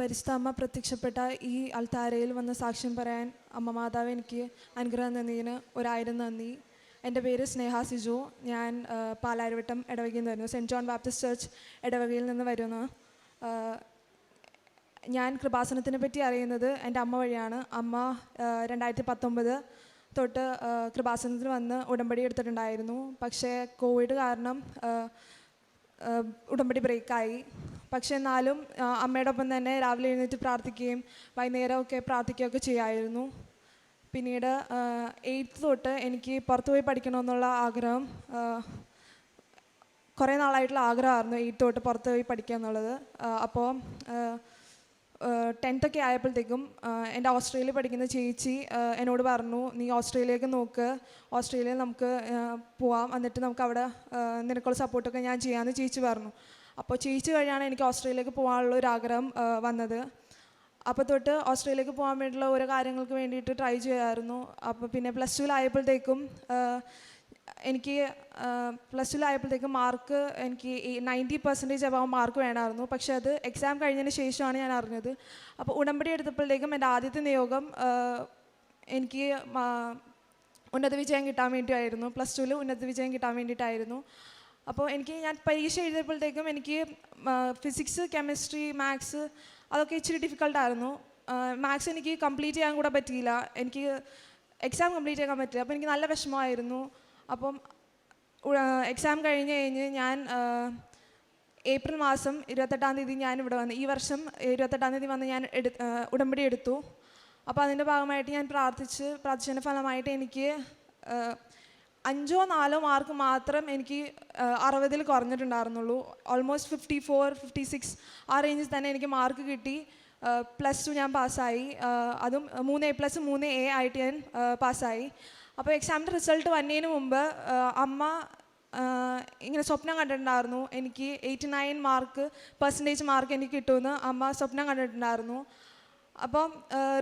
പരിശുദ്ധ അമ്മ പ്രത്യക്ഷപ്പെട്ട ഈ അൽത്താരയിൽ വന്ന് സാക്ഷ്യം പറയാൻ അമ്മ മാതാവ് എനിക്ക് അനുഗ്രഹം തന്നതിന് ഒരായിരം നന്ദി. എന്റെ പേര് സ്നേഹ സിജു. ഞാൻ പാലാരിവട്ടം ഇടവകയിൽ നിന്ന് വരുന്നു. സെന്റ് ജോൺ ബാപ്റ്റിസ്റ്റ് ചർച്ച് ഇടവകയിൽ നിന്ന് വരുന്നു. ഞാൻ കൃപാസനത്തിനെ പറ്റി അറിയുന്നത് എന്റെ അമ്മ വഴിയാണ്. അമ്മ രണ്ടായിരത്തി പത്തൊമ്പത് തൊട്ട് കൃപാസനത്തിൽ വന്ന് ഉടമ്പടി എടുത്തിട്ടുണ്ടായിരുന്നു. പക്ഷേ കോവിഡ് കാരണം ഉടമ്പടി ബ്രേക്കായി പക്ഷേ എന്നാലും അമ്മയുടെ ഒപ്പം തന്നെ രാവിലെ എഴുന്നേറ്റ് പ്രാർത്ഥിക്കുകയും വൈകുന്നേരമൊക്കെ പ്രാർത്ഥിക്കുകയൊക്കെ ചെയ്യായിരുന്നു. പിന്നീട് എയ്ത്ത് തൊട്ട് എനിക്ക് പുറത്തു പോയി പഠിക്കണമെന്നുള്ള ആഗ്രഹം കുറേ നാളായിട്ടുള്ള ആഗ്രഹമായിരുന്നു എയ്ത്ത് തൊട്ട് പുറത്ത് പോയി പഠിക്കുക എന്നുള്ളത്. അപ്പോൾ ടെൻത്തൊക്കെ ആയപ്പോഴത്തേക്കും എന്റെ ഓസ്ട്രേലിയ പഠിക്കുന്ന ചേച്ചി എന്നോട് പറഞ്ഞു നീ ഓസ്ട്രേലിയയിലേക്ക് നോക്ക്. ഓസ്ട്രേലിയയിൽ നമുക്ക് പോവാം. എന്നിട്ട് നമുക്ക് അവിടെ നിനക്കുള്ള സപ്പോർട്ടൊക്കെ ഞാൻ ചെയ്യാമെന്ന് ചേച്ചി പറഞ്ഞു. അപ്പോൾ ചേച്ചി വഴിയാണ് എനിക്ക് ഓസ്ട്രേലിയയിലേക്ക് പോകാനുള്ള ഒരു ആഗ്രഹം വന്നത്. അപ്പോൾ തൊട്ട് ഓസ്ട്രേലിയയിലേക്ക് പോകാൻ വേണ്ടിയുള്ള ഓരോ കാര്യങ്ങൾക്ക് വേണ്ടിയിട്ട് ട്രൈ ചെയ്യായിരുന്നു. അപ്പോൾ പിന്നെ പ്ലസ് ടുവിലായപ്പോഴത്തേക്കും എനിക്ക് പ്ലസ് ടുവിലായപ്പോഴത്തേക്കും മാർക്ക് എനിക്ക് നയന്റി പെർസെന്റേജ് അബവ് മാർക്ക് വേണമായിരുന്നു. പക്ഷേ അത് എക്സാം കഴിഞ്ഞതിന് ശേഷമാണ് ഞാൻ അറിഞ്ഞത്. അപ്പോൾ ഉടമ്പടി എടുത്തപ്പോഴത്തേക്കും എന്റെ ആദ്യത്തെ നിയോഗം എനിക്ക് ഉന്നത വിജയം കിട്ടാൻ വേണ്ടിയായിരുന്നു. പ്ലസ് ടുവിൽ ഉന്നത വിജയം കിട്ടാൻ വേണ്ടിയിട്ടായിരുന്നു. അപ്പോൾ എനിക്ക് ഞാൻ പരീക്ഷ എഴുതിയപ്പോഴത്തേക്കും എനിക്ക് ഫിസിക്സ് കെമിസ്ട്രി മാത്സ് അതൊക്കെ ഇച്ചിരി ഡിഫിക്കൽട്ടായിരുന്നു മാത്സ് എനിക്ക് കംപ്ലീറ്റ് ചെയ്യാൻ കൂടെ പറ്റിയില്ല. എനിക്ക് എക്സാം കംപ്ലീറ്റ് ചെയ്യാൻ പറ്റില്ല. അപ്പോൾ എനിക്ക് നല്ല വിഷമമായിരുന്നു. അപ്പം എക്സാം കഴിഞ്ഞ് കഴിഞ്ഞ് ഞാൻ ഏപ്രിൽ മാസം ഇരുപത്തെട്ടാം തീയതി ഞാൻ ഇവിടെ വന്നു ഈ വർഷം ഇരുപത്തെട്ടാം തീയതി വന്ന് ഞാൻ എടു ഉടമ്പടി എടുത്തു. അപ്പോൾ അതിന്റെ ഭാഗമായിട്ട് ഞാൻ പ്രാർത്ഥിച്ച് പ്രാർത്ഥിച്ചതിന്റെ ഫലമായിട്ട് എനിക്ക് അഞ്ചോ നാലോ മാർക്ക് മാത്രം എനിക്ക് അറുപതിൽ കുറഞ്ഞിട്ടുണ്ടായിരുന്നുള്ളൂ. Almost fifty four fifty six ആ റേഞ്ചിൽ തന്നെ എനിക്ക് മാർക്ക് കിട്ടി. പ്ലസ് ടു ഞാൻ പാസ്സായി. അതും മൂന്ന് എ പ്ലസ് മൂന്ന് എ ആയിട്ട് ഞാൻ പാസ്സായി. അപ്പോൾ എക്സാമിന്റെ റിസൾട്ട് വന്നതിന് മുമ്പ് അമ്മ ഇങ്ങനെ സ്വപ്നം കണ്ടിട്ടുണ്ടായിരുന്നു. എനിക്ക് eighty nine mark percentage mark എനിക്ക് കിട്ടുമെന്ന് അമ്മ സ്വപ്നം കണ്ടിട്ടുണ്ടായിരുന്നു. അപ്പം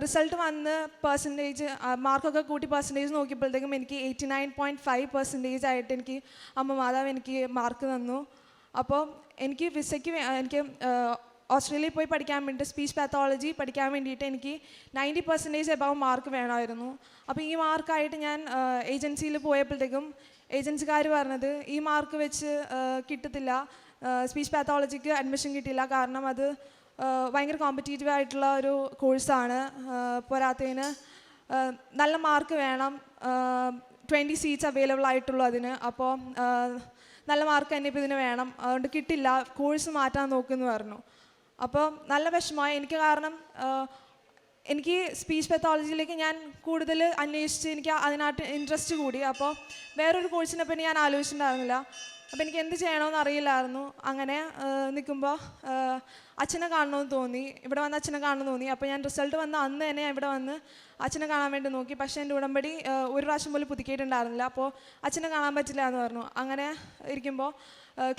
റിസൾട്ട് വന്ന് പെർസെന്റേജ് മാർക്കൊക്കെ കൂട്ടി പെർസെന്റേജ് നോക്കിയപ്പോഴത്തേക്കും എനിക്ക് eighty nine point five percentage ആയിട്ട് എനിക്ക് അമ്മ മാതാവ് എനിക്ക് മാർക്ക് തന്നു. അപ്പോൾ എനിക്ക് വിസയ്ക്ക് എനിക്ക് ഓസ്ട്രേലിയയിൽ പോയി പഠിക്കാൻ വേണ്ടി സ്പീച്ച് പാത്തോളജി പഠിക്കാൻ വേണ്ടിയിട്ട് എനിക്ക് നയന്റി പെർസെന്റേജ് എബവ് മാർക്ക് വേണമായിരുന്നു. അപ്പോൾ ഈ മാർക്കായിട്ട് ഞാൻ ഏജൻസിയിൽ പോയപ്പോഴത്തേക്കും ഏജൻസിക്കാർ പറഞ്ഞത് ഈ മാർക്ക് വെച്ച് കിട്ടത്തില്ല സ്പീച്ച് പാത്തോളജിക്ക് അഡ്മിഷൻ കിട്ടില്ല കാരണം അത് ഭയങ്കര കോമ്പറ്റീറ്റീവ് ആയിട്ടുള്ള ഒരു കോഴ്സാണ് പോരാത്തതിന് നല്ല മാർക്ക് വേണം. ട്വന്റി സീറ്റ്സ് അവൈലബിൾ ആയിട്ടുള്ളൂ അതിന്. അപ്പോൾ നല്ല മാർക്ക് തന്നെ ഇപ്പോൾ ഇതിന് വേണം. അതുകൊണ്ട് കിട്ടില്ല. കോഴ്സ് മാറ്റാൻ നോക്കുമെന്ന് പറഞ്ഞു. അപ്പോൾ നല്ല വിഷമമായി. എനിക്ക് കാരണം എനിക്ക് സ്പീച്ച് പെത്തോളജിയിലേക്ക് ഞാൻ കൂടുതൽ അന്വേഷിച്ച് എനിക്ക് അതിനായിട്ട് ഇൻട്രസ്റ്റ് കൂടി. അപ്പോൾ വേറൊരു കോഴ്സിനെ പറ്റി ഞാൻ ആലോചിച്ചിട്ടുണ്ടായിരുന്നില്ല. അപ്പോൾ എനിക്ക് എന്ത് ചെയ്യണമെന്ന് അറിയില്ലായിരുന്നു. അങ്ങനെ നിൽക്കുമ്പോൾ അച്ഛനെ കാണണമെന്ന് തോന്നി. ഇവിടെ വന്ന് അച്ഛനെ കാണണമെന്ന് തോന്നി. അപ്പോൾ ഞാൻ റിസൾട്ട് വന്ന അന്ന് തന്നെ ഇവിടെ വന്ന് അച്ഛനെ കാണാൻ വേണ്ടി നോക്കി. പക്ഷേ എന്റെ ഉടമ്പടി ഒരു പ്രാവശ്യം പോലും പുതുക്കിയിട്ടുണ്ടായിരുന്നില്ല. അപ്പോൾ അച്ഛനെ കാണാൻ പറ്റില്ല എന്ന് പറഞ്ഞു. അങ്ങനെ ഇരിക്കുമ്പോൾ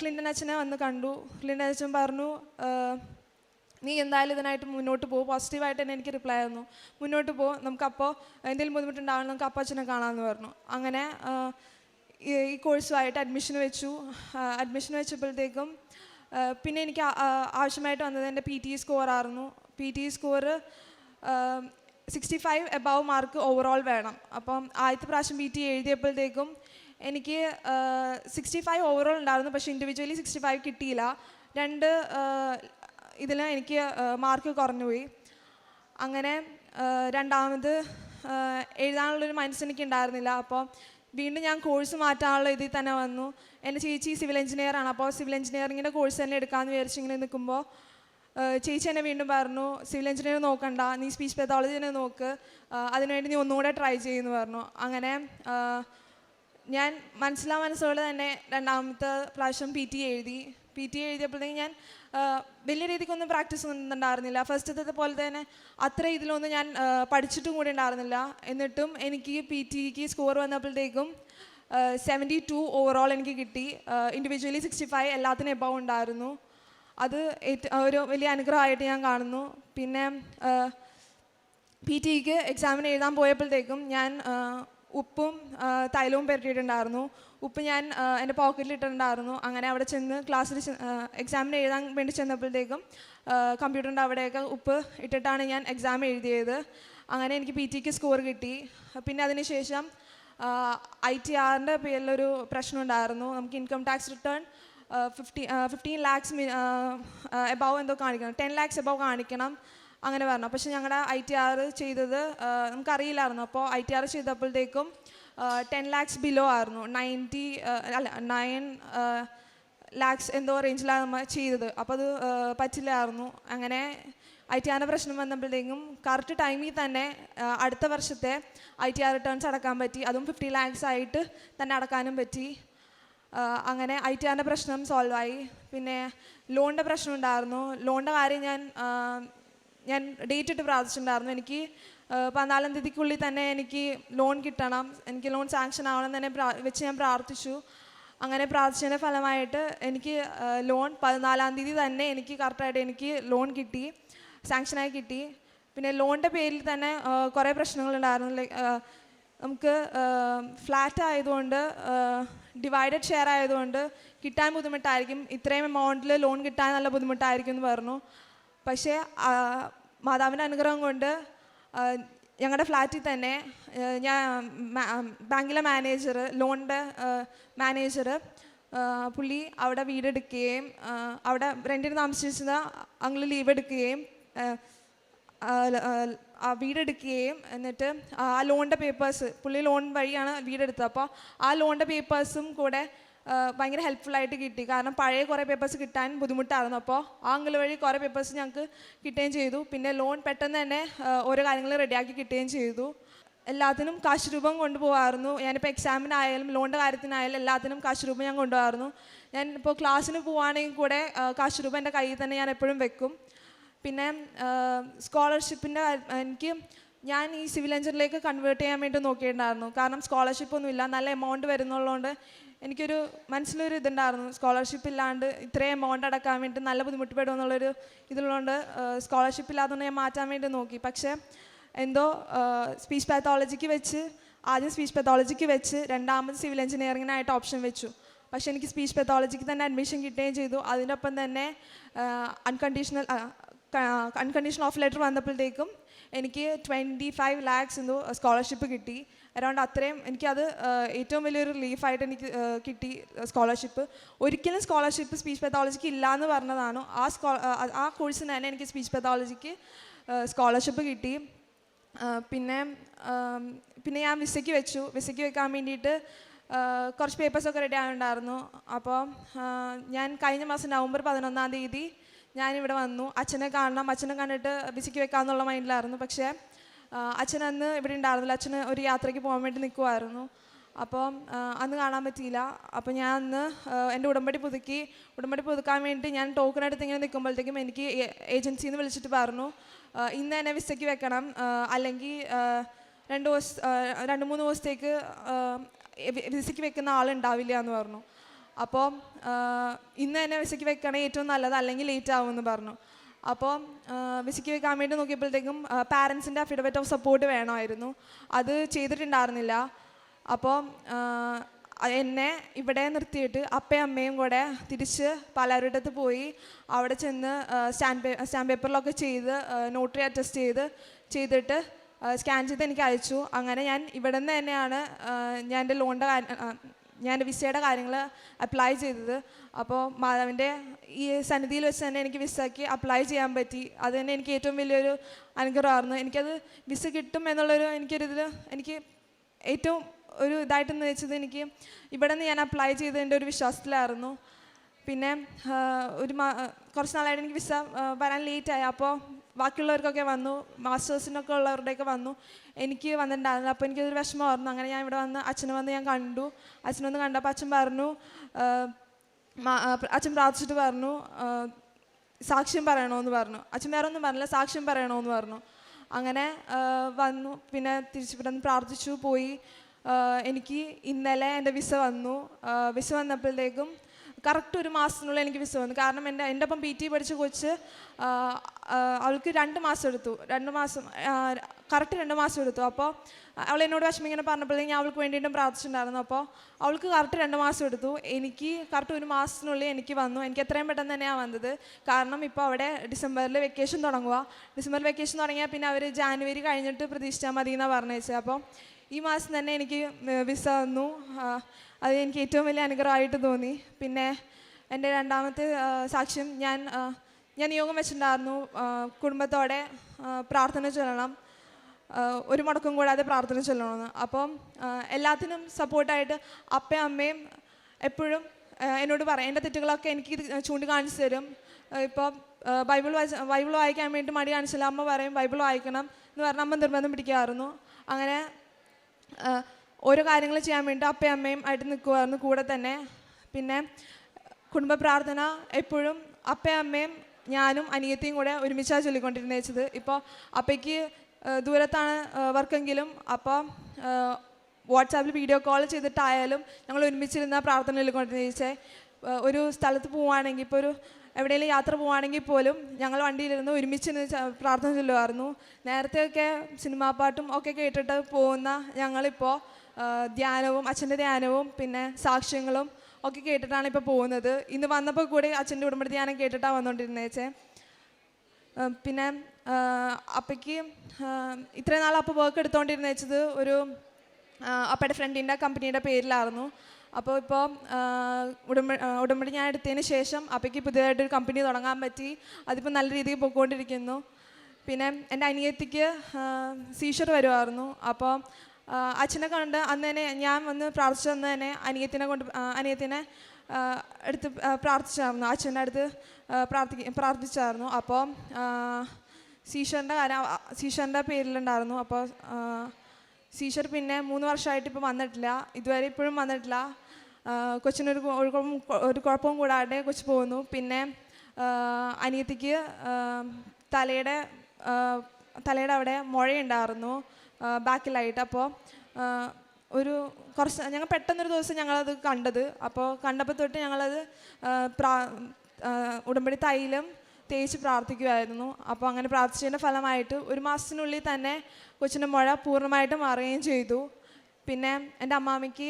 ക്ലിന്റൻ അച്ഛനെ വന്ന് കണ്ടു. ക്ലിന്റൻ അച്ഛൻ പറഞ്ഞു നീ എന്തായാലും ഇതിനായിട്ട് മുന്നോട്ട് പോകും പോസിറ്റീവായിട്ട് തന്നെ എനിക്ക് റിപ്ലൈ ആയിരുന്നു മുന്നോട്ട് പോകും നമുക്കപ്പോൾ എന്തെങ്കിലും ബുദ്ധിമുട്ടുണ്ടാവണം. നമുക്ക് അപ്പോൾ അച്ഛനെ കാണാമെന്ന് പറഞ്ഞു. അങ്ങനെ ഈ കോഴ്സുമായിട്ട് അഡ്മിഷൻ വെച്ചു. അഡ്മിഷൻ വെച്ചപ്പോഴത്തേക്കും പിന്നെ എനിക്ക് ആവശ്യമായിട്ട് വന്നത് എന്റെ പി ടി സ്കോർ ആയിരുന്നു. P T score sixty five above mark overall വേണം. അപ്പം ആദ്യത്തെ പ്രാവശ്യം പി ടി എഴുതിയപ്പോഴത്തേക്കും എനിക്ക് സിക്സ്റ്റി ഫൈവ് ഓവറോൾ ഉണ്ടായിരുന്നു. പക്ഷേ ഇൻഡിവിജ്വലി സിക്സ്റ്റി ഫൈവ് കിട്ടിയില്ല. രണ്ട് ഇതിൽ എനിക്ക് മാർക്ക് കുറഞ്ഞുപോയി അങ്ങനെ രണ്ടാമത് എഴുതാനുള്ളൊരു എഴുതാനുള്ളൊരു മനസ്സെനിക്ക് ഉണ്ടായിരുന്നില്ല. അപ്പോൾ വീണ്ടും ഞാൻ കോഴ്സ് മാറ്റാനുള്ള ഇതിൽ തന്നെ വന്നു. എന്റെ ചേച്ചി സിവിൽ എഞ്ചിനീയർ ആണ്. അപ്പോൾ സിവിൽ എഞ്ചിനീയറിങ്ങിന്റെ കോഴ്സ് തന്നെ എടുക്കാമെന്ന് വിചാരിച്ച് ഇങ്ങനെ നിൽക്കുമ്പോൾ ചേച്ചി എന്നെ വീണ്ടും പറഞ്ഞു സിവിൽ എഞ്ചിനീയർ നോക്കണ്ട നീ സ്പീച്ച് പെത്തോളജി തന്നെ നോക്ക്. അതിനുവേണ്ടി നീ ഒന്നുകൂടെ ട്രൈ ചെയ്യുമെന്ന് പറഞ്ഞു. അങ്ങനെ ഞാൻ മനസ്സിലാ മനസ്സോടെ തന്നെ രണ്ടാമത്തെ പ്രാവശ്യം പി ടി എഴുതി. പി ടി എഴുതിയപ്പോഴത്തേക്കും ഞാൻ വലിയ രീതിക്കൊന്നും പ്രാക്ടീസ് ഒന്നും ഉണ്ടായിരുന്നില്ല ഫസ്റ്റത്തെ പോലെ തന്നെ അത്ര ഇതിലൊന്നും ഞാൻ പഠിച്ചിട്ടും കൂടി ഉണ്ടായിരുന്നില്ല. എന്നിട്ടും എനിക്ക് പി ടിക്ക് സ്കോർ വന്നപ്പോഴത്തേക്കും സെവന്റി ടു ഓവറോൾ എനിക്ക് കിട്ടി. ഇൻഡിവിജ്വലി സിക്സ്റ്റി ഫൈവ് എല്ലാത്തിനും എബവ് ഉണ്ടായിരുന്നു. അത് ഒരു വലിയ അനുഗ്രഹമായിട്ട് ഞാൻ കാണുന്നു. പിന്നെ പി ടിക്ക് എക്സാമിന് എഴുതാൻ പോയപ്പോഴത്തേക്കും ഞാൻ ഉപ്പും തൈലവും പുരട്ടിയിട്ടുണ്ടായിരുന്നു. ഉപ്പ് ഞാൻ എന്റെ പോക്കറ്റിൽ ഇട്ടിട്ടുണ്ടായിരുന്നു. അങ്ങനെ അവിടെ ചെന്ന് ക്ലാസ്സിൽ എക്സാമിന് എഴുതാൻ വേണ്ടി ചെന്നപ്പോഴത്തേക്കും കമ്പ്യൂട്ടറിന്റെ അവിടെയൊക്കെ ഉപ്പ് ഇട്ടിട്ടാണ് ഞാൻ എക്സാം എഴുതിയത്. അങ്ങനെ എനിക്ക് പി ടിക്ക് സ്കോർ കിട്ടി. പിന്നെ അതിനുശേഷം ഐ ടി ആറിന്റെ പേരിലൊരു പ്രശ്നം ഉണ്ടായിരുന്നു. നമുക്ക് income tax return fifty fifteen lakhs above എന്തോ കാണിക്കണം. ടെൻ ലാക്സ് എബവ് കാണിക്കണം. അങ്ങനെ പറഞ്ഞു. പക്ഷെ ഞങ്ങളുടെ ഐ ടി ആർ ചെയ്തത് നമുക്കറിയില്ലായിരുന്നു. അപ്പോൾ ഐ ടി ആർ ചെയ്തപ്പോഴത്തേക്കും ടെൻ ലാക്സ് ബിലോ ആയിരുന്നു. നയന്റി അല്ല നയൻ ലാക്സ് എന്തോ റേഞ്ചിലാണ് നമ്മൾ ചെയ്തത്. അപ്പോൾ അത് പറ്റില്ലായിരുന്നു. അങ്ങനെ ഐ ടി ആറിന്റെ പ്രശ്നം വന്നപ്പോഴത്തേക്കും കറക്റ്റ് ടൈമിൽ തന്നെ അടുത്ത വർഷത്തെ ഐ ടി ആർ റിട്ടേൺസ് അടക്കാൻ പറ്റി. അതും ഫിഫ്റ്റി ലാക്സ് ആയിട്ട് തന്നെ അടക്കാനും പറ്റി. അങ്ങനെ ഐ ടി ആറിന്റെ പ്രശ്നം സോൾവ് ആയി. പിന്നെ ലോണിന്റെ പ്രശ്നം ഉണ്ടായിരുന്നു. ലോണിന്റെ കാര്യം ഞാൻ ഞാൻ ഡേറ്റ് ഇട്ട് പ്രാർത്ഥിച്ചിട്ടുണ്ടായിരുന്നു. എനിക്ക് പതിനാലാം തീയതിക്കുള്ളിൽ തന്നെ എനിക്ക് ലോൺ കിട്ടണം. എനിക്ക് ലോൺ സാങ്ഷൻ ആവണം തന്നെ വെച്ച് ഞാൻ പ്രാർത്ഥിച്ചു. അങ്ങനെ പ്രാർത്ഥിച്ചതിന്റെ ഫലമായിട്ട് എനിക്ക് ലോൺ പതിനാലാം തീയതി തന്നെ എനിക്ക് കറക്റ്റായിട്ട് എനിക്ക് ലോൺ കിട്ടി. സാങ്ഷനായി കിട്ടി. പിന്നെ ലോണിന്റെ പേരിൽ തന്നെ കുറേ പ്രശ്നങ്ങളുണ്ടായിരുന്നു ലൈക്ക് നമുക്ക് ഫ്ലാറ്റ് ആയതുകൊണ്ട് ഡിവൈഡഡ് ഷെയർ ആയതുകൊണ്ട് കിട്ടാൻ ബുദ്ധിമുട്ടായിരിക്കും. ഇത്രയും എമൗണ്ടിൽ ലോൺ കിട്ടാൻ നല്ല ബുദ്ധിമുട്ടായിരിക്കും എന്ന് പറഞ്ഞു. പക്ഷേ മാതാവിന്റെ അനുഗ്രഹം കൊണ്ട് ഞങ്ങളുടെ ഫ്ലാറ്റിൽ തന്നെ ഞാൻ ബാങ്കിലെ മാനേജർ ലോണിന്റെ മാനേജർ പുള്ളി അവിടെ വീടെടുക്കുകയും അവിടെ റെന്റിന് താമസിച്ചിരുന്ന അങ്ങൾ ലീവ് എടുക്കുകയും ആ, വീടെടുക്കുകയും എന്നിട്ട് ആ ലോണിന്റെ പേപ്പേഴ്സ് പുള്ളി ലോൺ വഴിയാണ് വീടെടുത്തത്. അപ്പോൾ ആ ലോണിന്റെ പേപ്പേഴ്സും കൂടെ ഭയങ്കര ഹെൽപ്ഫുള്ളായിട്ട് കിട്ടി. കാരണം പഴയ കുറേ പേപ്പേഴ്സ് കിട്ടാൻ ബുദ്ധിമുട്ടായിരുന്നു. അപ്പോൾ ആ വഴി കുറേ പേപ്പേഴ്സ് ഞങ്ങൾക്ക് കിട്ടുകയും ചെയ്തു. പിന്നെ ലോൺ പെട്ടെന്ന് തന്നെ ഓരോ കാര്യങ്ങൾ റെഡിയാക്കി കിട്ടുകയും ചെയ്തു. എല്ലാത്തിനും കാശ് രൂപം കൊണ്ടുപോകാമായിരുന്നു ഞാനിപ്പോൾ എക്സാമിനായാലും ലോണിന്റെ കാര്യത്തിനായാലും എല്ലാത്തിനും കാശ് രൂപം ഞാൻ കൊണ്ടുപോകാമായിരുന്നു ഞാൻ ഇപ്പോൾ ക്ലാസ്സിന് പോവുകയാണെങ്കിൽ കൂടെ കാശ് രൂപം എന്റെ കയ്യിൽ തന്നെ ഞാൻ എപ്പോഴും വെക്കും. പിന്നെ സ്കോളർഷിപ്പിന്റെ എനിക്ക് ഞാൻ ഈ സിവിൽ എഞ്ചിനിലേക്ക് കൺവേർട്ട് ചെയ്യാൻ വേണ്ടി നോക്കിയിട്ടുണ്ടായിരുന്നു. കാരണം സ്കോളർഷിപ്പ് ഒന്നുമില്ല. നല്ല എമൗണ്ട് വരുന്നുള്ളതുകൊണ്ട് എനിക്കൊരു മനസ്സിലൊരു ഇതുണ്ടായിരുന്നു. സ്കോളർഷിപ്പ് ഇല്ലാണ്ട് ഇത്രയും എമൗണ്ട് അടക്കാൻ വേണ്ടി നല്ല ബുദ്ധിമുട്ട് എന്നുള്ളൊരു ഇതിലുള്ളതുകൊണ്ട് സ്കോളർഷിപ്പ് ഇല്ലാത്തതുകൊണ്ട് ഞാൻ മാറ്റാൻ വേണ്ടി നോക്കി. പക്ഷേ എന്തോ സ്പീച്ച് പാത്തോളജിക്ക് വെച്ച് ആദ്യം സ്പീച്ച് പാത്തോളജിക്ക് വെച്ച് രണ്ടാമത് സിവിൽ എഞ്ചിനീയറിങ്ങിനായിട്ട് ഓപ്ഷൻ വെച്ചു. പക്ഷേ എനിക്ക് സ്പീച്ച് പാത്തോളജിക്ക് തന്നെ അഡ്മിഷൻ കിട്ടുകയും ചെയ്തു. അതിനൊപ്പം തന്നെ അൺകണ്ടീഷണൽ അൺകണ്ടീഷണൽ ഓഫ് ലെറ്റർ വന്നപ്പോഴത്തേക്കും എനിക്ക് ട്വന്റി ഫൈവ് ലാക്സ് എന്തോ സ്കോളർഷിപ്പ് കിട്ടി. അറൗണ്ട് അത്രയും എനിക്കത് ഏറ്റവും വലിയൊരു റിലീഫായിട്ട് എനിക്ക് കിട്ടി സ്കോളർഷിപ്പ് ഒരിക്കലും സ്കോളർഷിപ്പ് സ്പീച്ച് പെത്തോളജിക്ക് ഇല്ല എന്ന് പറഞ്ഞതാണ്. ആ സ്കോ ആ- കോഴ്സിന് തന്നെ എനിക്ക് സ്പീച്ച് പെത്തോളജിക്ക് സ്കോളർഷിപ്പ് കിട്ടി. പിന്നെ പിന്നെ ഞാൻ വിസയ്ക്ക് വെച്ചു. വിസയ്ക്ക് വെക്കാൻ വേണ്ടിയിട്ട് കുറച്ച് പേപ്പേഴ്സൊക്കെ റെഡി ആയിട്ടുണ്ടായിരുന്നു അപ്പോൾ ഞാൻ കഴിഞ്ഞ മാസം നവംബർ പതിനൊന്നാം തീയതി ഞാനിവിടെ വന്നു. അച്ഛനെ കാണണം. അച്ഛനെ കണ്ടിട്ട് വിസയ്ക്ക് വെക്കാമെന്നുള്ള മൈൻഡിലായിരുന്നു പക്ഷേ അച്ഛൻ അന്ന് ഇവിടെ ഉണ്ടായിരുന്നില്ല. അച്ഛന് ഒരു യാത്രയ്ക്ക് പോകാൻ വേണ്ടി നിൽക്കുമായിരുന്നു അപ്പം അന്ന് കാണാൻ പറ്റിയില്ല. അപ്പം ഞാൻ അന്ന് എന്റെ ഉടമ്പടി പുതുക്കി. ഉടമ്പടി പുതുക്കാൻ വേണ്ടി ഞാൻ ടോക്കൺ എടുത്ത് ഇങ്ങനെ നിൽക്കുമ്പോഴത്തേക്കും എനിക്ക് ഏജൻസിയിൽ നിന്ന് വിളിച്ചിട്ട് പറഞ്ഞു ഇന്ന് തന്നെ വിസയ്ക്ക് വെക്കണം. അല്ലെങ്കിൽ രണ്ട് ദിവസം രണ്ട് മൂന്ന് ദിവസത്തേക്ക് വിസയ്ക്ക് വെക്കുന്ന ആളുണ്ടാവില്ല എന്ന് പറഞ്ഞു. അപ്പോൾ ഇന്ന് തന്നെ വിസയ്ക്ക് വെക്കണേ ഏറ്റവും നല്ലത് അല്ലെങ്കിൽ ലേറ്റ് ആവുമെന്ന് പറഞ്ഞു. അപ്പോൾ വിസിക്ക് വെക്കാൻ വേണ്ടി നോക്കിയപ്പോഴത്തേക്കും പാരൻസിന്റെ അഫിഡവിറ്റ് ഓഫ് സപ്പോർട്ട് വേണമായിരുന്നു. അത് ചെയ്തിട്ടുണ്ടായിരുന്നില്ല. അപ്പോൾ എന്നെ ഇവിടെ നിർത്തിയിട്ട് അപ്പയും അമ്മയും കൂടെ തിരിച്ച് പലരുടെ അടുത്ത് പോയി അവിടെ ചെന്ന് സ്റ്റാമ്പ് പേ സ്റ്റാമ്പ് പേപ്പറിലൊക്കെ ചെയ്ത് നോട്ടറി അറ്റസ്റ്റ് ചെയ്ത് ചെയ്തിട്ട് സ്കാൻ ചെയ്ത് എനിക്ക് അയച്ചു. അങ്ങനെ ഞാൻ ഇവിടെ നിന്ന് തന്നെയാണ് ഞാൻ എന്റെ ലോണിന്റെ ഞാൻ വിസയുടെ കാര്യങ്ങൾ അപ്ലൈ ചെയ്തത്. അപ്പോൾ മാധവന്റെ ഈ സന്നിധിയിൽ വെച്ച് തന്നെ എനിക്ക് വിസയ്ക്ക് അപ്ലൈ ചെയ്യാൻ പറ്റി. അത് തന്നെ എനിക്ക് ഏറ്റവും വലിയൊരു അനുഗ്രഹമായിരുന്നു. എനിക്കത് വിസ കിട്ടും എന്നുള്ളൊരു എനിക്കൊരിതിൽ എനിക്ക് ഏറ്റവും ഒരു ഇതായിട്ടെന്ന് വെച്ചത് എനിക്ക് ഇവിടെ നിന്ന് ഞാൻ അപ്ലൈ ചെയ്തതിന്റെ ഒരു വിശ്വാസത്തിലായിരുന്നു. പിന്നെ ഒരു കുറച്ച് നാളായിട്ട് എനിക്ക് വിസ വരാൻ ലേറ്റായി അപ്പോൾ ബാക്കിയുള്ളവർക്കൊക്കെ വന്നു മാസ്റ്റേഴ്സിനൊക്കെ ഉള്ളവരുടെയൊക്കെ വന്നു. എനിക്ക് വന്നിട്ടുണ്ടായിരുന്നു. അപ്പോൾ എനിക്കൊരു വിഷമം ഓർന്നു അങ്ങനെ ഞാൻ ഇവിടെ വന്ന് അച്ഛനെ വന്ന് ഞാൻ കണ്ടു. അച്ഛനെ വന്ന് കണ്ടപ്പോൾ അച്ഛൻ പറഞ്ഞു അച്ഛൻ പ്രാർത്ഥിച്ചിട്ട് പറഞ്ഞു സാക്ഷ്യം പറയണമെന്ന് പറഞ്ഞു. അച്ഛൻ വേറെ ഒന്നും പറഞ്ഞില്ല സാക്ഷ്യം പറയണമെന്ന് പറഞ്ഞു. അങ്ങനെ വന്നു. പിന്നെ തിരിച്ചു ഇവിടെ പ്രാർത്ഥിച്ചു പോയി. എനിക്ക് ഇന്നലെ എന്റെ വിസ വന്നു. വിസ വന്നപ്പോഴത്തേക്കും കറക്റ്റ് ഒരു മാസത്തിനുള്ളിൽ എനിക്ക് വിസ വന്നു. കാരണം എന്റെ എന്റെ ഒപ്പം പി ടി പഠിച്ച കൊച്ച് അവൾക്ക് രണ്ട് മാസം എടുത്തു. രണ്ട് മാസം കറക്റ്റ് രണ്ട് മാസം എടുത്തു. അപ്പോൾ അവൾ എന്നോട് വിഷമം ഇങ്ങനെ പറഞ്ഞപ്പോഴത്തേക്കും ഞാൻ അവൾക്ക് വേണ്ടിയിട്ടും പ്രാർത്ഥിച്ചിട്ടുണ്ടായിരുന്നു. അപ്പോൾ അവൾക്ക് കറക്റ്റ് രണ്ട് മാസം എടുത്തു. എനിക്ക് കറക്റ്റ് ഒരു മാസത്തിനുള്ളിൽ എനിക്ക് വന്നു. എനിക്ക് എത്രയും പെട്ടെന്ന് തന്നെയാണ് വന്നത്. കാരണം ഇപ്പോൾ അവിടെ ഡിസംബറിൽ വെക്കേഷൻ തുടങ്ങുക ഡിസംബർ വെക്കേഷൻ തുടങ്ങിയാൽ പിന്നെ അവർ ജാനുവരി കഴിഞ്ഞിട്ട് പ്രതീക്ഷിച്ചാൽ മതി എന്നാണ് പറഞ്ഞു വെച്ചത് അപ്പോൾ ഈ മാസം തന്നെ എനിക്ക് വിസ വന്നു അത് എനിക്ക് ഏറ്റവും വലിയ അനുഗ്രഹമായിട്ട് തോന്നി. പിന്നെ എന്റെ രണ്ടാമത്തെ സാക്ഷ്യം ഞാൻ ഞാൻ നിയോഗം വെച്ചിട്ടുണ്ടായിരുന്നു. കുടുംബത്തോടെ പ്രാർത്ഥന ചൊല്ലണം. ഒരു മുടക്കം കൂടാതെ പ്രാർത്ഥന ചൊല്ലണമെന്ന്. അപ്പം എല്ലാത്തിനും സപ്പോർട്ടായിട്ട് അപ്പയും അമ്മയും എപ്പോഴും എന്നോട് പറയും. എന്റെ തെറ്റുകളൊക്കെ എനിക്ക് ചൂണ്ടി ചൂണ്ടിക്കാണിച്ചു തരും. ഇപ്പോൾ ബൈബിൾ വായിച്ച ബൈബിൾ വായിക്കാൻ വേണ്ടി മടി കാണിച്ചില്ല. അമ്മ പറയും ബൈബിൾ വായിക്കണം എന്ന് പറഞ്ഞാൽ അമ്മ നിർബന്ധം പിടിക്കാറുന്നു. അങ്ങനെ ഓരോ കാര്യങ്ങൾ ചെയ്യാൻ വേണ്ടി അപ്പയും അമ്മയും ആയിട്ട് നിൽക്കുമായിരുന്നു കൂടെ തന്നെ. പിന്നെ കുടുംബ പ്രാർത്ഥന എപ്പോഴും അപ്പയും അമ്മയും ഞാനും അനിയത്തിയും കൂടെ ഒരുമിച്ചാണ് ചൊല്ലിക്കൊണ്ടിരുന്നത് വെച്ചത്. ഇപ്പോൾ അപ്പയ്ക്ക് ദൂരത്താണ് വർക്കെങ്കിലും. അപ്പോൾ വാട്സാപ്പിൽ വീഡിയോ കോൾ ചെയ്തിട്ടായാലും ഞങ്ങൾ ഒരുമിച്ചിരുന്ന പ്രാർത്ഥന ചൊല്ലിക്കൊണ്ടിരുന്നത് ചേച്ചേ ഒരു സ്ഥലത്ത് പോവുകയാണെങ്കിൽ ഇപ്പോൾ ഒരു എവിടെയെങ്കിലും യാത്ര പോവുകയാണെങ്കിൽ പോലും ഞങ്ങൾ വണ്ടിയിലിരുന്ന് ഒരുമിച്ച് പ്രാർത്ഥന ചൊല്ലുമായിരുന്നു നേരത്തെയൊക്കെ സിനിമാ പാട്ടും ഒക്കെ കേട്ടിട്ട് പോകുന്ന ഞങ്ങളിപ്പോൾ ധ്യാനവും അച്ഛന്റെ ധ്യാനവും പിന്നെ സാക്ഷ്യങ്ങളും ഒക്കെ കേട്ടിട്ടാണ് ഇപ്പോൾ പോകുന്നത്. ഇന്ന് വന്നപ്പോൾ കൂടെ അച്ഛന്റെ ഉടമ്പടി ധ്യാനം കേട്ടിട്ടാണ് വന്നുകൊണ്ടിരുന്നത് ചേച്ചേ പിന്നെ അപ്പയ്ക്ക് ഇത്രയും നാൾ അപ്പോൾ വർക്ക് എടുത്തുകൊണ്ടിരുന്ന വെച്ചത് ഒരു അപ്പയുടെ ഫ്രണ്ടിന്റെ കമ്പനിയുടെ പേരിലായിരുന്നു. അപ്പോൾ ഇപ്പോൾ ഉടമ്പ ഉടമ്പടി ഞാൻ എടുത്തതിന് ശേഷം അപ്പയ്ക്ക് പുതിയതായിട്ടൊരു കമ്പനി തുടങ്ങാൻ പറ്റി. അതിപ്പോൾ നല്ല രീതിയിൽ പോയിക്കൊണ്ടിരിക്കുന്നു. പിന്നെ എന്റെ അനിയത്തിക്ക് സീഷർ വരുമായിരുന്നു അപ്പോൾ അച്ഛനെ കണ്ട് അന്ന് തന്നെ ഞാൻ വന്ന് പ്രാർത്ഥിച്ചു തന്നെ തന്നെ അനിയത്തിനെ കൊണ്ട് അനിയത്തിനെ എടുത്ത് പ്രാർത്ഥിച്ചായിരുന്നു. അച്ഛന്റെ അടുത്ത് ആ, പ്രാർത്ഥിക്ക പ്രാർത്ഥിച്ചായിരുന്നു. അപ്പോൾ സീഷറിന്റെ കാര്യം സീഷറിന്റെ പേരിലുണ്ടായിരുന്നു. അപ്പോൾ സീഷർ പിന്നെ മൂന്ന് വർഷമായിട്ട് ഇപ്പോൾ വന്നിട്ടില്ല. ഇതുവരെ ഇപ്പോഴും വന്നിട്ടില്ല. കൊച്ചിനൊരു ഒരു ഒരു കുഴപ്പവും കൂടാതെ കൊച്ചു പോകുന്നു. പിന്നെ അനിയത്തിക്ക് തലയുടെ തലയുടെ അവിടെ മുഴയുണ്ടായിരുന്നു. ബാക്കിലായിട്ട്. അപ്പോൾ ഒരു കുറച്ച് ഞങ്ങൾ പെട്ടെന്നൊരു ദിവസം ഞങ്ങളത് കണ്ടത്. അപ്പോൾ കണ്ടപ്പോൾ തൊട്ട് ഞങ്ങളത് പ്രാ ഉടമ്പടി തൈലം തേച്ച് പ്രാർത്ഥിക്കുമായിരുന്നു അപ്പോൾ അങ്ങനെ പ്രാർത്ഥിച്ചതിന്റെ ഫലമായിട്ട് ഒരു മാസത്തിനുള്ളിൽ തന്നെ കൊച്ചിന്റെ മുഴ പൂർണമായിട്ട് മാറുകയും ചെയ്തു. പിന്നെ എന്റെ അമ്മാമ്മയ്ക്ക്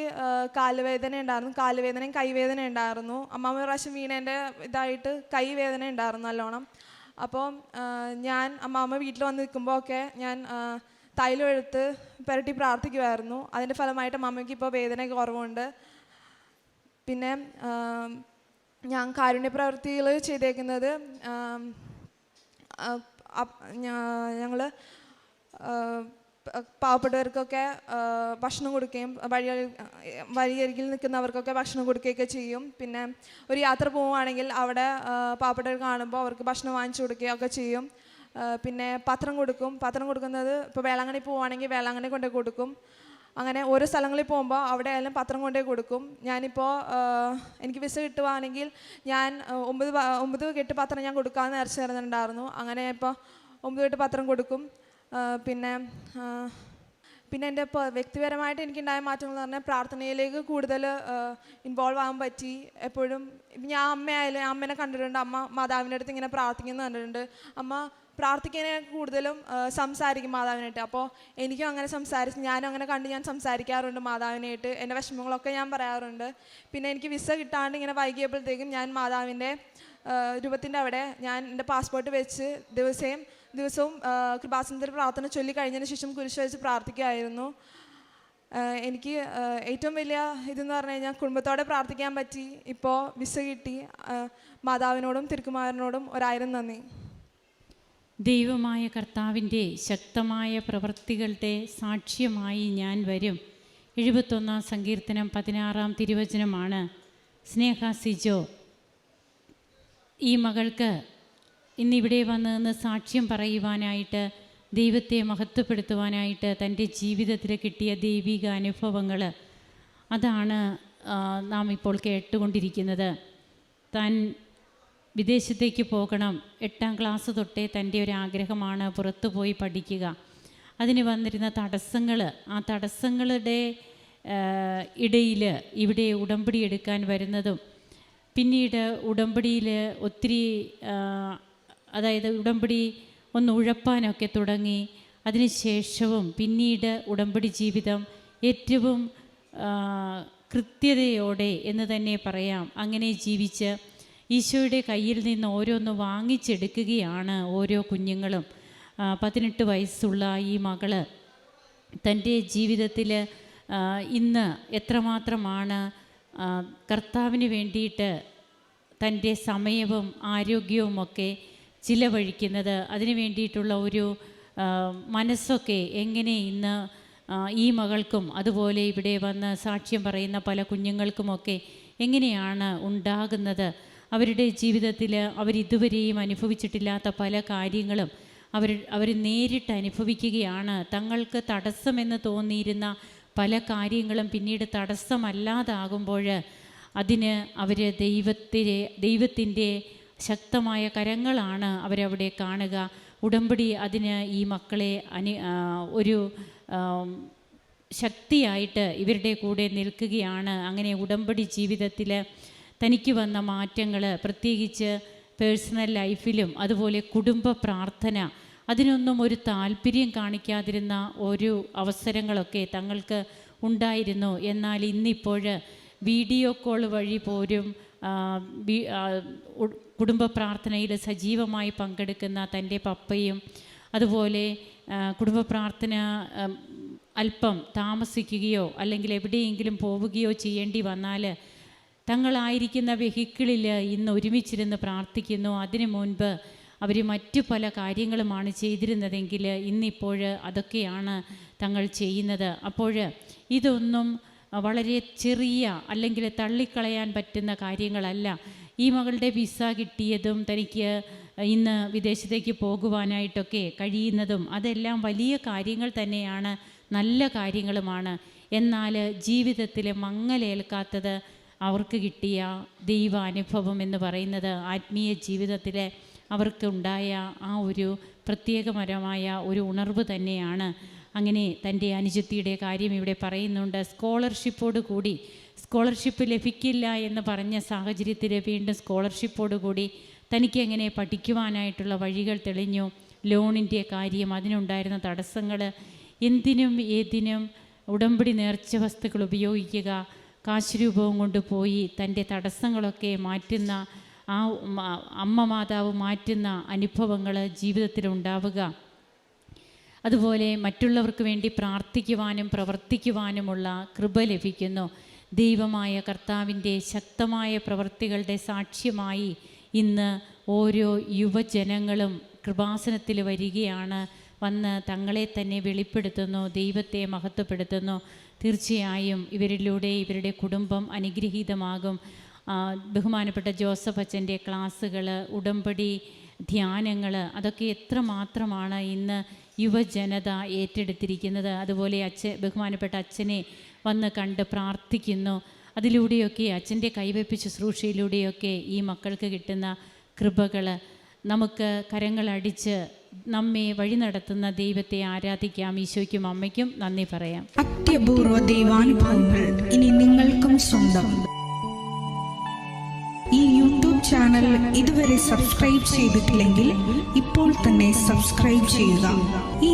കാലുവേദന ഉണ്ടായിരുന്നു. കാലുവേദനയും കൈവേദന ഉണ്ടായിരുന്നു. അമ്മാമ്മ പ്രാവശ്യം വീണേന്റെ ഇതായിട്ട് കൈവേദന ഉണ്ടായിരുന്നു നല്ലോണം. അപ്പോൾ ഞാൻ അമ്മാമ്മ വീട്ടിൽ വന്ന് നിൽക്കുമ്പോൾ ഒക്കെ ഞാൻ ആ, തൈലം എടുത്ത് പുരട്ടി പ്രാർത്ഥിക്കുമായിരുന്നു അതിന്റെ ഫലമായിട്ട് മമ്മിക്ക് ഇപ്പോൾ വേദന കുറവുണ്ട്. പിന്നെ ഞാൻ കാരുണ്യപ്രവൃത്തികൾ ചെയ്തേക്കുന്നത് ഞങ്ങൾ പാവപ്പെട്ടവർക്കൊക്കെ ഭക്ഷണം കൊടുക്കുകയും വഴി വഴിയരികിൽ നിൽക്കുന്നവർക്കൊക്കെ ഭക്ഷണം കൊടുക്കുകയൊക്കെ ചെയ്യും. പിന്നെ ഒരു യാത്ര പോവുകയാണെങ്കിൽ അവിടെ പാവപ്പെട്ടവർ കാണുമ്പോൾ അവർക്ക് ഭക്ഷണം വാങ്ങിച്ചു കൊടുക്കുകയൊക്കെ ചെയ്യും. പിന്നെ പത്രം കൊടുക്കും. പത്രം കൊടുക്കുന്നത് ഇപ്പോൾ വേളാങ്കണ്ണി പോവുകയാണെങ്കിൽ വേളാങ്കണ്ണി കൊണ്ടേ കൊടുക്കും. അങ്ങനെ ഓരോ സ്ഥലങ്ങളിൽ പോകുമ്പോൾ അവിടെ ആയാലും പത്രം കൊണ്ടേ കൊടുക്കും. ഞാനിപ്പോൾ എനിക്ക് വിസ കിട്ടുവാണെങ്കിൽ ഞാൻ ഒമ്പത് ഒമ്പത് കെട്ട് പത്രം ഞാൻ കൊടുക്കാമെന്ന് നേർച്ച തരുന്നുണ്ടായിരുന്നു അങ്ങനെ ഇപ്പോൾ ഒമ്പത് കെട്ട് പത്രം കൊടുക്കും. പിന്നെ പിന്നെ എന്റെ വ്യക്തിപരമായിട്ട് എനിക്കുണ്ടായ മാറ്റങ്ങൾ എന്ന് പറഞ്ഞാൽ പ്രാർത്ഥനയിലേക്ക് കൂടുതൽ ഇൻവോൾവ് ആകാൻ പറ്റി. എപ്പോഴും ഞാൻ അമ്മയായാലും അമ്മേനെ കണ്ടിട്ടുണ്ട്. അമ്മ മാതാവിന്റെ അടുത്ത് ഇങ്ങനെ പ്രാർത്ഥിക്കുന്നത് കണ്ടിട്ടുണ്ട്. അമ്മ പ്രാർത്ഥിക്കാനെ കൂടുതലും സംസാരിക്കും മാതാവിനായിട്ട്. അപ്പോൾ എനിക്കും അങ്ങനെ സംസാരിച്ച് ഞാനും അങ്ങനെ കണ്ട് ഞാൻ സംസാരിക്കാറുണ്ട് മാതാവിനായിട്ട്. എന്റെ വിഷമങ്ങളൊക്കെ ഞാൻ പറയാറുണ്ട്. പിന്നെ എനിക്ക് വിസ കിട്ടാണ്ട് ഇങ്ങനെ വൈകിയപ്പോഴത്തേക്കും ഞാൻ മാതാവിന്റെ രൂപത്തിന്റെ അവിടെ ഞാൻ എന്റെ പാസ്പോർട്ട് വെച്ച് ദിവസവും ദിവസവും കൃപാസനത്തിൽ പ്രാർത്ഥന ചൊല്ലി കഴിഞ്ഞതിന് ശേഷം കുരിശ് വെച്ച് പ്രാർത്ഥിക്കുകയായിരുന്നു. എനിക്ക് ഏറ്റവും വലിയ ഇതെന്ന് പറഞ്ഞു കഴിഞ്ഞാൽ കുടുംബത്തോടെ പ്രാർത്ഥിക്കാൻ പറ്റി. ഇപ്പോൾ വിസ കിട്ടി. മാതാവിനോടും തിരുക്കുമാരനോടും ഒരായിരം നന്ദി. ദൈവമായ കർത്താവിന്റെ ശക്തമായ പ്രവൃത്തികളുടെ സാക്ഷ്യമായി ഞാൻ വരും. എഴുപത്തൊന്നാം സങ്കീർത്തനം പതിനാറാം തിരുവചനമാണ് സ്നേഹ സിജോ ഈ മകൾക്ക് ഇന്നിവിടെ വന്ന് നിന്ന് സാക്ഷ്യം പറയുവാനായിട്ട് ദൈവത്തെ മഹത്വപ്പെടുത്തുവാനായിട്ട് തന്റെ ജീവിതത്തിൽ കിട്ടിയ ദൈവിക അനുഭവങ്ങൾ അതാണ് നാം ഇപ്പോൾ കേട്ടുകൊണ്ടിരിക്കുന്നത്. താൻ വിദേശത്തേക്ക് പോകണം. എട്ടാം ക്ലാസ് തൊട്ടേ തന്റെ ഒരു ആഗ്രഹമാണ് പുറത്തു പോയി പഠിക്കുക. അതിന് വന്നിരുന്ന തടസ്സങ്ങൾ ആ തടസ്സങ്ങളുടെ ഇടയിൽ ഇവിടെ ഉടമ്പടി എടുക്കാൻ വരുന്നതും പിന്നീട് ഉടമ്പടിയിൽ ഒത്തിരി അതായത് ഉടമ്പടി ഒന്ന് ഉഴപ്പാനൊക്കെ തുടങ്ങി. അതിനുശേഷവും പിന്നീട് ഉടമ്പടി ജീവിതം ഏറ്റവും കൃത്യതയോടെ എന്ന് തന്നെ പറയാം. അങ്ങനെ ജീവിച്ച് ഈശോയുടെ കയ്യിൽ നിന്ന് ഓരോന്ന് വാങ്ങിച്ചെടുക്കുകയാണ് ഓരോ കുഞ്ഞുങ്ങളും. പതിനെട്ട് വയസ്സുള്ള ഈ മകൾ തന്റെ ജീവിതത്തിൽ ഇന്ന് എത്രമാത്രമാണ് കർത്താവിന് വേണ്ടിയിട്ട് തന്റെ സമയവും ആരോഗ്യവുമൊക്കെ ചിലവഴിക്കുന്നത് അതിനു വേണ്ടിയിട്ടുള്ള ഒരു മനസ്സൊക്കെ എങ്ങനെ ഇന്ന് ഈ മകൾക്കും അതുപോലെ ഇവിടെ വന്ന് സാക്ഷ്യം പറയുന്ന പല കുഞ്ഞുങ്ങൾക്കുമൊക്കെ എങ്ങനെയാണ് ഉണ്ടാകുന്നത്? അവരുടെ ജീവിതത്തിൽ അവരിതുവരെയും അനുഭവിച്ചിട്ടില്ലാത്ത പല കാര്യങ്ങളും അവർ അവർ നേരിട്ട് അനുഭവിക്കുകയാണ്. തങ്ങൾക്ക് തടസ്സമെന്ന് തോന്നിയിരുന്ന പല കാര്യങ്ങളും പിന്നീട് തടസ്സമല്ലാതാകുമ്പോൾ അതിന് അവർ ദൈവത്തിലെ ദൈവത്തിന്റെ ശക്തമായ കരങ്ങളാണ് അവരവിടെ കാണുക. ഉടമ്പടി അതിന് ഈ മക്കളെ അനു ഒരു ശക്തിയായിട്ട് ഇവരുടെ കൂടെ നിൽക്കുകയാണ്. അങ്ങനെ ഉടമ്പടി ജീവിതത്തിൽ തനിക്ക് വന്ന മാറ്റങ്ങൾ പ്രത്യേകിച്ച് പേഴ്സണൽ ലൈഫിലും അതുപോലെ കുടുംബ പ്രാർത്ഥന അതിനൊന്നും ഒരു താല്പര്യം കാണിക്കാതിരുന്ന ഒരു അവസരങ്ങളൊക്കെ തങ്ങൾക്ക് ഉണ്ടായിരുന്നു. എന്നാൽ ഇന്നിപ്പോൾ വീഡിയോ കോൾ വഴി പോലും കുടുംബ പ്രാർത്ഥനയിൽ സജീവമായി പങ്കെടുക്കുന്ന തന്റെ പപ്പയും അതുപോലെ കുടുംബ പ്രാർത്ഥന അല്പം താമസിക്കുകയോ അല്ലെങ്കിൽ എവിടെയെങ്കിലും പോവുകയോ ചെയ്യേണ്ടി വന്നാൽ തങ്ങളായിരിക്കുന്ന വെഹിക്കിളിൽ ഇന്ന് ഒരുമിച്ചിരുന്ന് പ്രാർത്ഥിക്കുന്നു. അതിനു മുൻപ് അവർ മറ്റു പല കാര്യങ്ങളുമാണ് ചെയ്തിരുന്നതെങ്കിൽ ഇന്നിപ്പോൾ അതൊക്കെയാണ് തങ്ങൾ ചെയ്യുന്നത്. അപ്പോൾ ഇതൊന്നും വളരെ ചെറിയ അല്ലെങ്കിൽ തള്ളിക്കളയാൻ പറ്റുന്ന കാര്യങ്ങളല്ല. ഈ മകളുടെ വിസ കിട്ടിയതും തനിക്ക് ഇന്ന് വിദേശത്തേക്ക് പോകുവാനായിട്ടൊക്കെ കഴിയുന്നതും അതെല്ലാം വലിയ കാര്യങ്ങൾ തന്നെയാണ്. നല്ല കാര്യങ്ങളുമാണ്. എന്നാൽ ജീവിതത്തിൽ മങ്ങലേൽക്കാത്തത് അവർക്ക് കിട്ടിയ ദൈവാനുഭവം എന്ന് പറയുന്നത് ആത്മീയ ജീവിതത്തിൽ അവർക്കുണ്ടായ ആ ഒരു പ്രത്യേകപരമായ ഒരു ഉണർവ് തന്നെയാണ്. അങ്ങനെ തന്റെ അനുജത്തിയുടെ കാര്യം ഇവിടെ പറയുന്നുണ്ട്. സ്കോളർഷിപ്പോട് കൂടി സ്കോളർഷിപ്പ് ലഭിക്കില്ല എന്ന് പറഞ്ഞ സാഹചര്യത്തിൽ വീണ്ടും സ്കോളർഷിപ്പോട് കൂടി തനിക്ക് എങ്ങനെ പഠിക്കുവാനായിട്ടുള്ള വഴികൾ തെളിഞ്ഞു. ലോണിന്റെ കാര്യം അതിനുണ്ടായിരുന്ന തടസ്സങ്ങൾ എന്തിനും ഏതിനും ഉടമ്പടി നേർച്ച വസ്തുക്കൾ ഉപയോഗിക്കുക കാശ് രൂപവും കൊണ്ട് പോയി തന്റെ തടസ്സങ്ങളൊക്കെ മാറ്റുന്ന ആ അമ്മ മാതാവ് മാറ്റുന്ന അനുഭവങ്ങൾ ജീവിതത്തിൽ ഉണ്ടാവുക. അതുപോലെ മറ്റുള്ളവർക്ക് വേണ്ടി പ്രാർത്ഥിക്കുവാനും പ്രവർത്തിക്കുവാനുമുള്ള കൃപ ലഭിക്കുന്നു. ദൈവമായ കർത്താവിന്റെ ശക്തമായ പ്രവൃത്തികളുടെ സാക്ഷ്യമായി ഇന്ന് ഓരോ യുവജനങ്ങളും കൃപാസനത്തിൽ വരികയാണ്. വന്ന് തങ്ങളെ തന്നെ വെളിപ്പെടുത്തുന്നു ദൈവത്തെ മഹത്വപ്പെടുത്തുന്നു. തീർച്ചയായും ഇവരിലൂടെ ഇവരുടെ കുടുംബം അനുഗ്രഹീതമാകും. ബഹുമാനപ്പെട്ട ജോസഫ് അച്ഛന്റെ ക്ലാസ്സുകൾ ഉടമ്പടി ധ്യാനങ്ങൾ അതൊക്കെ എത്രമാത്രമാണ് ഇന്ന് യുവജനത ഏറ്റെടുത്തിരിക്കുന്നത്. അതുപോലെ അച്ഛൻ ബഹുമാനപ്പെട്ട അച്ഛനെ വന്ന് കണ്ട് പ്രാർത്ഥിക്കുന്നു. അതിലൂടെയൊക്കെ അച്ഛന്റെ കൈവയ്പ് ശുശ്രൂഷയിലൂടെയൊക്കെ ഈ മക്കൾക്ക് കിട്ടുന്ന കൃപകൾ നമുക്ക് കരങ്ങളടിച്ച് നമ്മെ വഴി നടത്തുന്ന ദൈവത്തെ ആരാധിക്കാം ഈശോയ്ക്കും അമ്മയ്ക്കും നന്ദി പറയാം. അത്യപൂർവ ദൈവാനുഭവങ്ങൾ ഇനി നിങ്ങൾക്കും സ്വന്തം. ഈ യൂട്യൂബ് ചാനൽ ഇതുവരെ സബ്സ്ക്രൈബ് ചെയ്തിട്ടില്ലെങ്കിൽ ഇപ്പോൾ തന്നെ സബ്സ്ക്രൈബ് ചെയ്യുക. ഈ